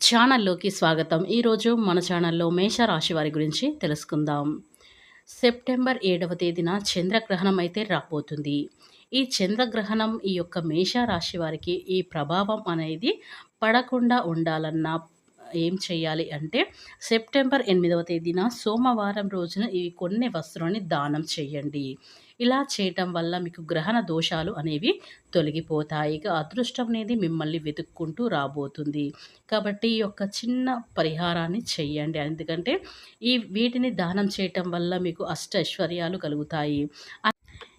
ఛానల్లోకి స్వాగతం. ఈరోజు మన ఛానల్లో మేషరాశి వారి గురించి తెలుసుకుందాం. సెప్టెంబర్ ఏడవ తేదీన చంద్రగ్రహణం అయితే రాబోతుంది. ఈ చంద్రగ్రహణం ఈ యొక్క మేషరాశి వారికి ఈ ప్రభావం అనేది పడకుండా ఉండాలన్నా ఏం చేయాలి అంటే సెప్టెంబర్ ఎనిమిదవ తేదీన సోమవారం రోజున ఈ కొన్ని వస్త్రాన్ని దానం చేయండి. ఇలా చేయటం వల్ల మీకు గ్రహణ దోషాలు అనేవి తొలగిపోతాయి. ఇక అదృష్టం అనేది మిమ్మల్ని వెతుక్కుంటూ రాబోతుంది. కాబట్టి ఈ యొక్క చిన్న పరిహారాన్ని చెయ్యండి ఎందుకంటే ఈ వీటిని దానం చేయటం వల్ల మీకు అష్ట ఐశ్వర్యాలు కలుగుతాయి.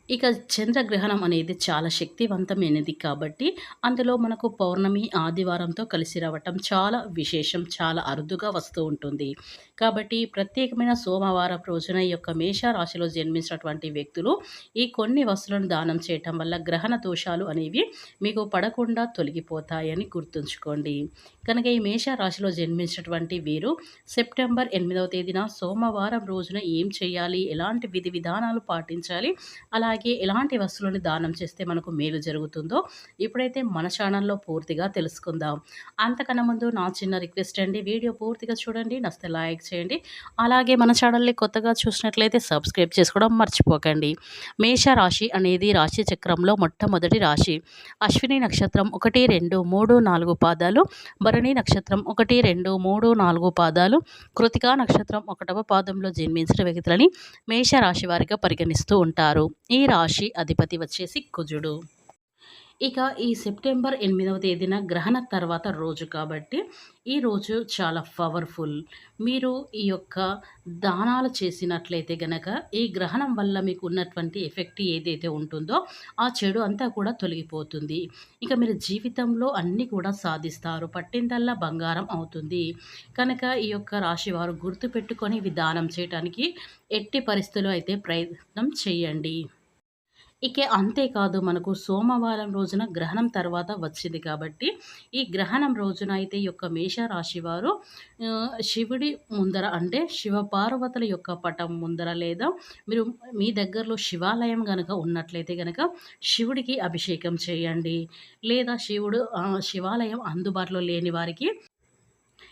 ఇక చంద్రగ్రహణం అనేది చాలా శక్తివంతమైనది కాబట్టి అందులో మనకు పౌర్ణమి ఆదివారంతో కలిసి రావటం చాలా విశేషం చాలా అరుదుగా వస్తూ ఉంటుంది. కాబట్టి ప్రత్యేకమైన సోమవారం రోజున ఈ యొక్క మేషరాశిలో జన్మించినటువంటి వ్యక్తులు ఈ కొన్ని వస్తువులను దానం చేయటం వల్ల గ్రహణ దోషాలు అనేవి మీకు పడకుండా తొలగిపోతాయని గుర్తుంచుకోండి. కనుక ఈ మేషరాశిలో జన్మించినటువంటి వీరు సెప్టెంబర్ ఎనిమిదవ తేదీన సోమవారం రోజున ఏం చేయాలి? ఎలాంటి విధి విధానాలు పాటించాలి? అలా అలాగే ఎలాంటి వస్తువులను దానం చేస్తే మనకు మేలు జరుగుతుందో ఇప్పుడైతే మన ఛానల్లో పూర్తిగా తెలుసుకుందాం. అంతకన్నా ముందు నా చిన్న రిక్వెస్ట్ అండి వీడియో పూర్తిగా చూడండి నస్తే లైక్ చేయండి అలాగే మన ఛానల్ని కొత్తగా చూసినట్లయితే సబ్స్క్రైబ్ చేసుకోవడం మర్చిపోకండి. మేష రాశి అనేది రాశి చక్రంలో మొట్టమొదటి రాశి. అశ్విని నక్షత్రం ఒకటి రెండు మూడు నాలుగు పాదాలు భరణి నక్షత్రం ఒకటి రెండు మూడు నాలుగు పాదాలు కృతికా నక్షత్రం ఒకటవ పాదంలో జన్మించిన వ్యక్తులని మేషరాశి వారిగా పరిగణిస్తూ ఉంటారు. ఈ రాశి అధిపతి వచ్చేసి కుజుడు. ఇక ఈ సెప్టెంబర్ ఎనిమిదవ తేదీన గ్రహణ తర్వాత రోజు కాబట్టి ఈ రోజు చాలా పవర్ఫుల్. మీరు ఈ యొక్క దానాలు చేసినట్లయితే గనక ఈ గ్రహణం వల్ల మీకు ఉన్నటువంటి ఎఫెక్ట్ ఏదైతే ఉంటుందో ఆ చెడు అంతా కూడా తొలగిపోతుంది. ఇక మీరు జీవితంలో అన్నీ కూడా సాధిస్తారు. పట్టిందల్లా బంగారం అవుతుంది. కనుక ఈ యొక్క రాశి వారు గుర్తుపెట్టుకొని విధానం చేయడానికి ఎట్టి పరిస్థితుల్లో అయితే ప్రయత్నం చేయండి. ఇక అంతేకాదు మనకు సోమవారం రోజున గ్రహణం తర్వాత వచ్చింది కాబట్టి ఈ గ్రహణం రోజున అయితే ఈ యొక్క మేషరాశి వారు శివుడి ముందర అంటే శివపార్వతుల యొక్క పటం ముందర లేదా మీరు మీ దగ్గరలో శివాలయం కనుక ఉన్నట్లయితే కనుక శివుడికి అభిషేకం చేయండి. లేదా శివుడు శివాలయం అందుబాటులో లేని వారికి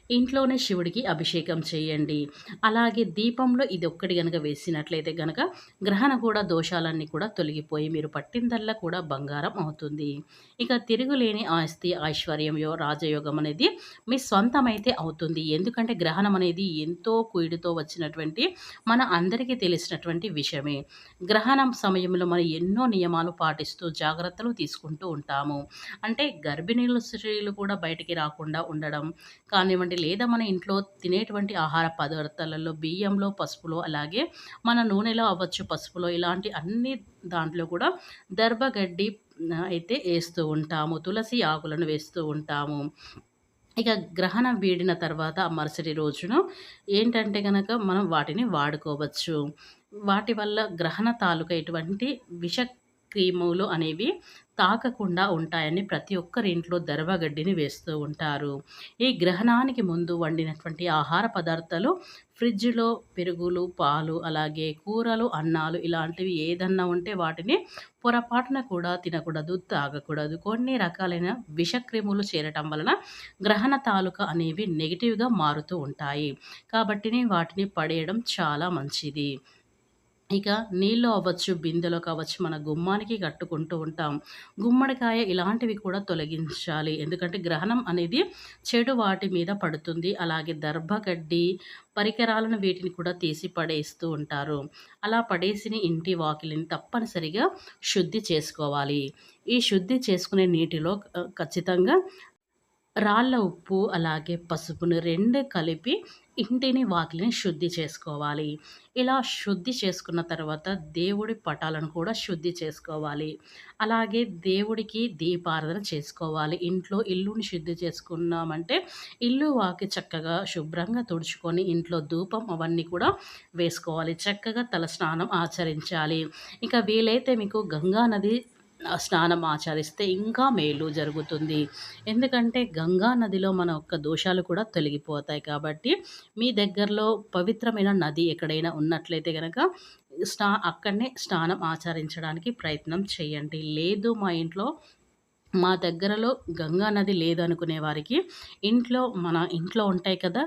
ఇంట్లోనే శివుడికి అభిషేకం చేయండి. అలాగే దీపంలో ఇది ఒక్కటి కనుక వేసినట్లయితే కనుక గ్రహణ కూడా దోషాలన్నీ కూడా తొలగిపోయి మీరు పట్టిందల్లా కూడా బంగారం అవుతుంది. ఇక తిరుగులేని ఆస్తి ఐశ్వర్యంయో రాజయోగం అనేది మీ సొంతమైతే అవుతుంది. ఎందుకంటే గ్రహణం అనేది ఎంతో కుయిడితో వచ్చినటువంటి మన అందరికీ తెలిసినటువంటి విషయమే. గ్రహణం సమయంలో మనం ఎన్నో నియమాలు పాటిస్తూ జాగ్రత్తలు తీసుకుంటూ ఉంటాము. అంటే గర్భిణీలు స్త్రీలు కూడా బయటికి రాకుండా ఉండడం కానివ్వండి కానివ్వండి లేదా మన ఇంట్లో తినేటువంటి ఆహార పదార్థాలలో బియ్యంలో పసుపులో అలాగే మన నూనెలో అవ్వచ్చు పసుపులో ఇలాంటి అన్ని దాంట్లో కూడా దర్భగడ్డి అయితే వేస్తూ ఉంటాము. తులసి ఆకులను వేస్తూ ఉంటాము. ఇక గ్రహణం వీడిన తర్వాత మరుసటి రోజున ఏంటంటే కనుక మనం వాటిని వాడుకోవచ్చు. వాటి వల్ల గ్రహణ తాలూకా ఎటువంటి విష క్రీములు అనేవి తాకకుండా ఉంటాయని ప్రతి ఒక్కరి ఇంట్లో దర్భగడ్డిని వేస్తూ ఉంటారు. ఈ గ్రహణానికి ముందు వండినటువంటి ఆహార పదార్థాలు ఫ్రిడ్జ్లో పెరుగులు పాలు అలాగే కూరలు అన్నాలు ఇలాంటివి ఏదన్నా ఉంటే వాటిని పొరపాటున కూడా తినకూడదు తాగకూడదు. కొన్ని రకాలైన విషక్రిములు చేరటం వలన గ్రహణ తాలూక అనేవి నెగిటివ్గా మారుతూ ఉంటాయి. కాబట్టి వాటిని పడేయడం చాలా మంచిది. ఇక నీళ్ళు అవ్వచ్చు బిందెలో కావచ్చు మన గుమ్మానికి కట్టుకుంటూ ఉంటాం. గుమ్మడికాయ ఇలాంటివి కూడా తొలగించాలి. ఎందుకంటే గ్రహణం అనేది చెడు వాటి మీద పడుతుంది. అలాగే దర్భగడ్డి పరికరాలను వీటిని కూడా తీసి పడేస్తూ ఉంటారు. అలా పడేసిన ఇంటి వాకిలిని తప్పనిసరిగా శుద్ధి చేసుకోవాలి. ఈ శుద్ధి చేసుకునే నీటిలో ఖచ్చితంగా రాళ్ళ ఉప్పు అలాగే పసుపును రెండు కలిపి ఇంటిని వాకిలిని శుద్ధి చేసుకోవాలి. ఇలా శుద్ధి చేసుకున్న తర్వాత దేవుడి పటాలను కూడా శుద్ధి చేసుకోవాలి. అలాగే దేవుడికి దీపారాధన చేసుకోవాలి. ఇంట్లో ఇల్లుని శుద్ధి చేసుకున్నామంటే ఇల్లు వాకి చక్కగా శుభ్రంగా తుడుచుకొని ఇంట్లో ధూపం అవన్నీ కూడా వేసుకోవాలి. చక్కగా తల స్నానం ఆచరించాలి. ఇంకా వీలైతే మీకు గంగా నది స్నానం ఆచరిస్తే ఇంకా మేలు జరుగుతుంది. ఎందుకంటే గంగా నదిలో మన యొక్క దోషాలు కూడా తొలగిపోతాయి కాబట్టి మీ దగ్గరలో పవిత్రమైన నది ఎక్కడైనా ఉన్నట్లయితే కనుక స్నా అక్కడనే స్నానం ఆచరించడానికి ప్రయత్నం చేయండి. లేదు మా ఇంట్లో మా దగ్గరలో గంగా నది లేదనుకునే వారికి ఇంట్లో మన ఇంట్లో ఉంటాయి కదా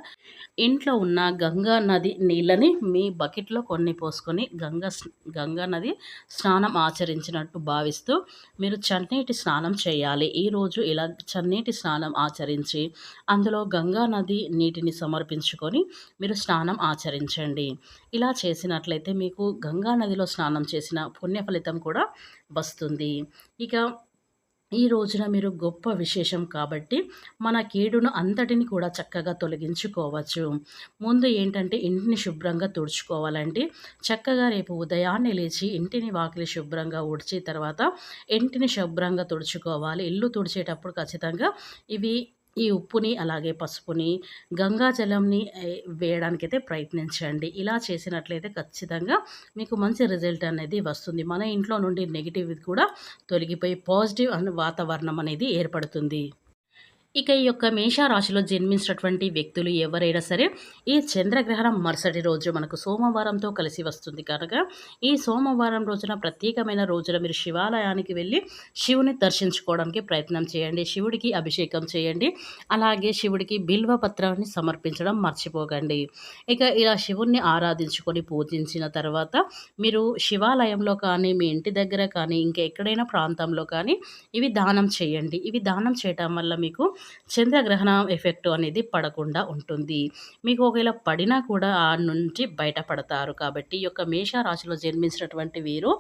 ఇంట్లో ఉన్న గంగా నది నీళ్ళని మీ బకెట్లో కొన్ని పోసుకొని గంగా గంగా నది స్నానం ఆచరించినట్టు భావిస్తూ మీరు చన్నీటి స్నానం చేయాలి. ఈరోజు ఇలా చన్నీటి స్నానం ఆచరించి అందులో గంగా నది నీటిని సమర్పించుకొని మీరు స్నానం ఆచరించండి. ఇలా చేసినట్లయితే మీకు గంగా నదిలో స్నానం చేసిన పుణ్య ఫలితం కూడా వస్తుంది. ఇక ఈ రోజున మీరు గొప్ప విశేషం కాబట్టి మన కీడును అంతటిని కూడా చక్కగా తొలగించుకోవచ్చు. ముందు ఏంటంటే ఇంటిని శుభ్రంగా తుడుచుకోవాలండి. చక్కగా రేపు ఉదయాన్నే లేచి ఇంటిని వాకిలి శుభ్రంగా ఉడిచి తర్వాత ఇంటిని శుభ్రంగా తుడుచుకోవాలి. ఇల్లు తుడిచేటప్పుడు ఖచ్చితంగా ఇవి ఈ ఉప్పుని అలాగే పసుపుని గంగా జలంని వేయడానికైతే ప్రయత్నించండి. ఇలా చేసినట్లయితే ఖచ్చితంగా మీకు మంచి రిజల్ట్ అనేది వస్తుంది. మన ఇంట్లో నుండి నెగిటివ్ కూడా తొలగిపోయి పాజిటివ్ వాతావరణం అనేది ఏర్పడుతుంది. ఇక ఈ యొక్క మేషారాశిలో జన్మించినటువంటి వ్యక్తులు ఎవరైనా సరే ఈ చంద్రగ్రహణం మరుసటి రోజు మనకు సోమవారంతో కలిసి వస్తుంది కనుక ఈ సోమవారం రోజున ప్రత్యేకమైన రోజున మీరు శివాలయానికి వెళ్ళి శివుని దర్శించుకోవడానికి ప్రయత్నం చేయండి. శివుడికి అభిషేకం చేయండి. అలాగే శివుడికి బిల్వ పత్రాన్ని సమర్పించడం మర్చిపోకండి. ఇక ఇలా శివుణ్ణి ఆరాధించుకొని పూజించిన తర్వాత మీరు శివాలయంలో కానీ మీ ఇంటి దగ్గర కానీ ఇంకా ఎక్కడైనా ప్రాంతంలో కానీ ఇవి దానం చేయండి. ఇవి దానం చేయటం వల్ల మీకు చంద్రగ్రహణం ఎఫెక్ట్ అనేది పడకుండా ఉంటుంది. మీకు ఒకవేళ పడినా కూడా ఆ నుంచి బయటపడతారు. కాబట్టి ఈ యొక్క మేషరాశిలో జన్మించినటువంటి వీరు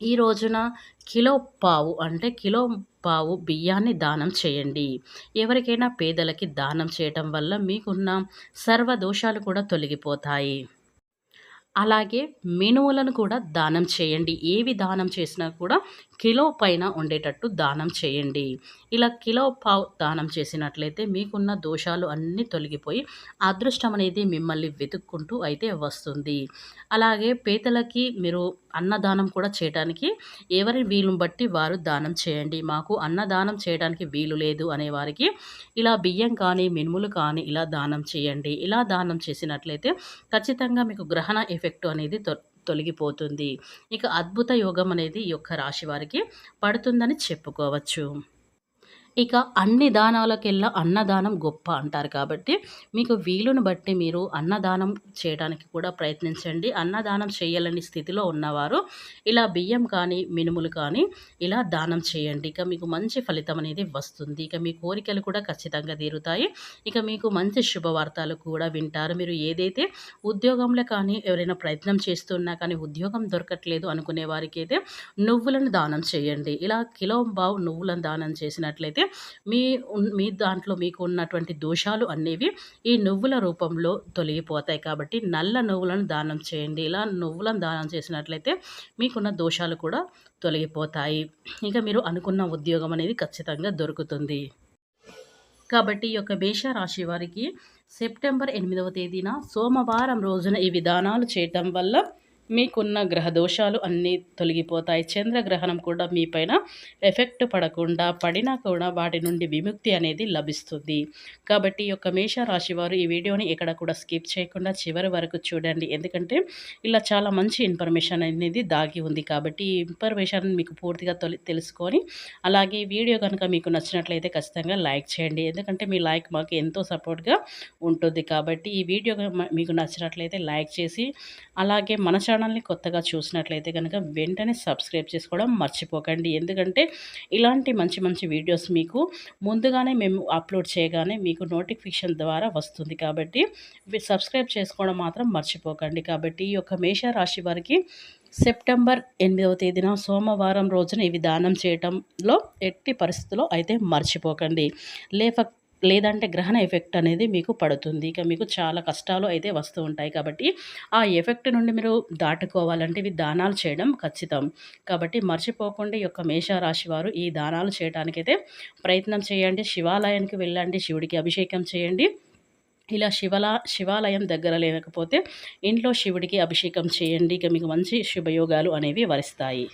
ఈ రోజున కిలో పావు అంటే కిలో పావు బియ్యాన్ని దానం చేయండి. ఎవరికైనా పేదలకి దానం చేయటం వల్ల మీకున్న సర్వ దోషాలు కూడా తొలగిపోతాయి. అలాగే మినుములను కూడా దానం చేయండి. ఏవి దానం చేసినా కూడా కిలో పైన ఉండేటట్టు దానం చేయండి. ఇలా కిలో పావు దానం చేసినట్లయితే మీకున్న దోషాలు అన్నీ తొలగిపోయి అదృష్టం అనేది మిమ్మల్ని వెతుక్కుంటూ అయితే వస్తుంది. అలాగే పేదలకి మీరు అన్నదానం కూడా చేయడానికి ఎవరి వీలుని బట్టి వారు దానం చేయండి. మాకు అన్నదానం చేయడానికి వీలు లేదు అనే వారికి ఇలా బియ్యం కానీ మినుములు కానీ ఇలా దానం చేయండి. ఇలా దానం చేసినట్లయితే ఖచ్చితంగా మీకు గ్రహణ ఎఫెక్ట్ అనేది తొలగిపోతుంది. ఇక అద్భుత యోగం అనేది ఈ యొక్క రాశి వారికి పడుతుందని చెప్పుకోవచ్చు. ఇక అన్ని దానాలకెల్లా అన్నదానం గొప్ప అంటారు కాబట్టి మీకు వీలును బట్టి మీరు అన్నదానం చేయడానికి కూడా ప్రయత్నించండి. అన్నదానం చేయాలని స్థితిలో ఉన్నవారు ఇలా బియ్యం కానీ మినుములు కానీ ఇలా దానం చేయండి. ఇక మీకు మంచి ఫలితం అనేది వస్తుంది. ఇక మీ కోరికలు కూడా ఖచ్చితంగా తీరుతాయి. ఇక మీకు మంచి శుభవార్తలు కూడా వింటారు. మీరు ఏదైతే ఉద్యోగంలో కానీ ఎవరైనా ప్రయత్నం చేస్తున్నా కానీ ఉద్యోగం దొరకట్లేదు అనుకునే వారికి అయితే నువ్వులను దానం చేయండి. ఇలా కిలో బావు నువ్వులను దానం చేసినట్లయితే మీ మీ దాంట్లో మీకు ఉన్నటువంటి దోషాలు అనేవి ఈ నువ్వుల రూపంలో తొలగిపోతాయి కాబట్టి నల్ల నువ్వులను దానం చేయండి. ఇలా నువ్వులను దానం చేసినట్లయితే మీకున్న దోషాలు కూడా తొలగిపోతాయి. ఇక మీరు అనుకున్న ఉద్యోగం అనేది ఖచ్చితంగా దొరుకుతుంది. కాబట్టి ఈ యొక్క మేషరాశి వారికి సెప్టెంబర్ ఎనిమిదవ తేదీన సోమవారం రోజున ఈ విధానాలు చేయటం వల్ల మీకున్న గ్రహ దోషాలు అన్నీ తొలగిపోతాయి. చంద్రగ్రహణం కూడా మీపైన ఎఫెక్ట్ పడకుండా పడినా కూడా వాటి నుండి విముక్తి అనేది లభిస్తుంది. కాబట్టి ఈ యొక్క మేషరాశి వారు ఈ వీడియోని ఎక్కడ కూడా స్కిప్ చేయకుండా చివరి వరకు చూడండి. ఎందుకంటే ఇలా చాలా మంచి ఇన్ఫర్మేషన్ అనేది దాగి ఉంది. కాబట్టి ఈ ఇన్ఫర్మేషన్ మీకు పూర్తిగా తొలి తెలుసుకొని అలాగే వీడియో కనుక మీకు నచ్చినట్లయితే ఖచ్చితంగా లైక్ చేయండి. ఎందుకంటే మీ లైక్ మాకు ఎంతో సపోర్ట్గా ఉంటుంది. కాబట్టి ఈ వీడియో మీకు నచ్చినట్లయితే లైక్ చేసి అలాగే మన ఛానల్ని కొత్తగా చూసినట్లయితే కనుక వెంటనే సబ్స్క్రైబ్ చేసుకోవడం మర్చిపోకండి. ఎందుకంటే ఇలాంటి మంచి మంచి వీడియోస్ మీకు ముందుగానే మేము అప్లోడ్ చేయగానే మీకు నోటిఫికేషన్ ద్వారా వస్తుంది. కాబట్టి సబ్స్క్రైబ్ చేసుకోవడం మాత్రం మర్చిపోకండి. కాబట్టి ఈ యొక్క మేషరాశి వారికి సెప్టెంబర్ ఎనిమిదవ తేదీన సోమవారం రోజున ఇవి దానం చేయటంలో ఎట్టి పరిస్థితుల్లో అయితే మర్చిపోకండి. లేక లేదంటే గ్రహణ ఎఫెక్ట్ అనేది మీకు పడుతుంది. ఇక మీకు చాలా కష్టాలు అయితే వస్తూ ఉంటాయి. కాబట్టి ఆ ఎఫెక్ట్ నుండి మీరు దాటుకోవాలంటే ఇవి దానాలు చేయడం ఖచ్చితం. కాబట్టి మర్చిపోకుండా ఈ యొక్క మేషరాశి వారు ఈ దానాలు చేయడానికైతే ప్రయత్నం చేయండి. శివాలయానికి వెళ్ళండి. శివుడికి అభిషేకం చేయండి. ఇలా శివలా శివాలయం దగ్గర లేకపోతే ఇంట్లో శివుడికి అభిషేకం చేయండి. ఇక మీకు మంచి శుభయోగాలు అనేవి వరిస్తాయి.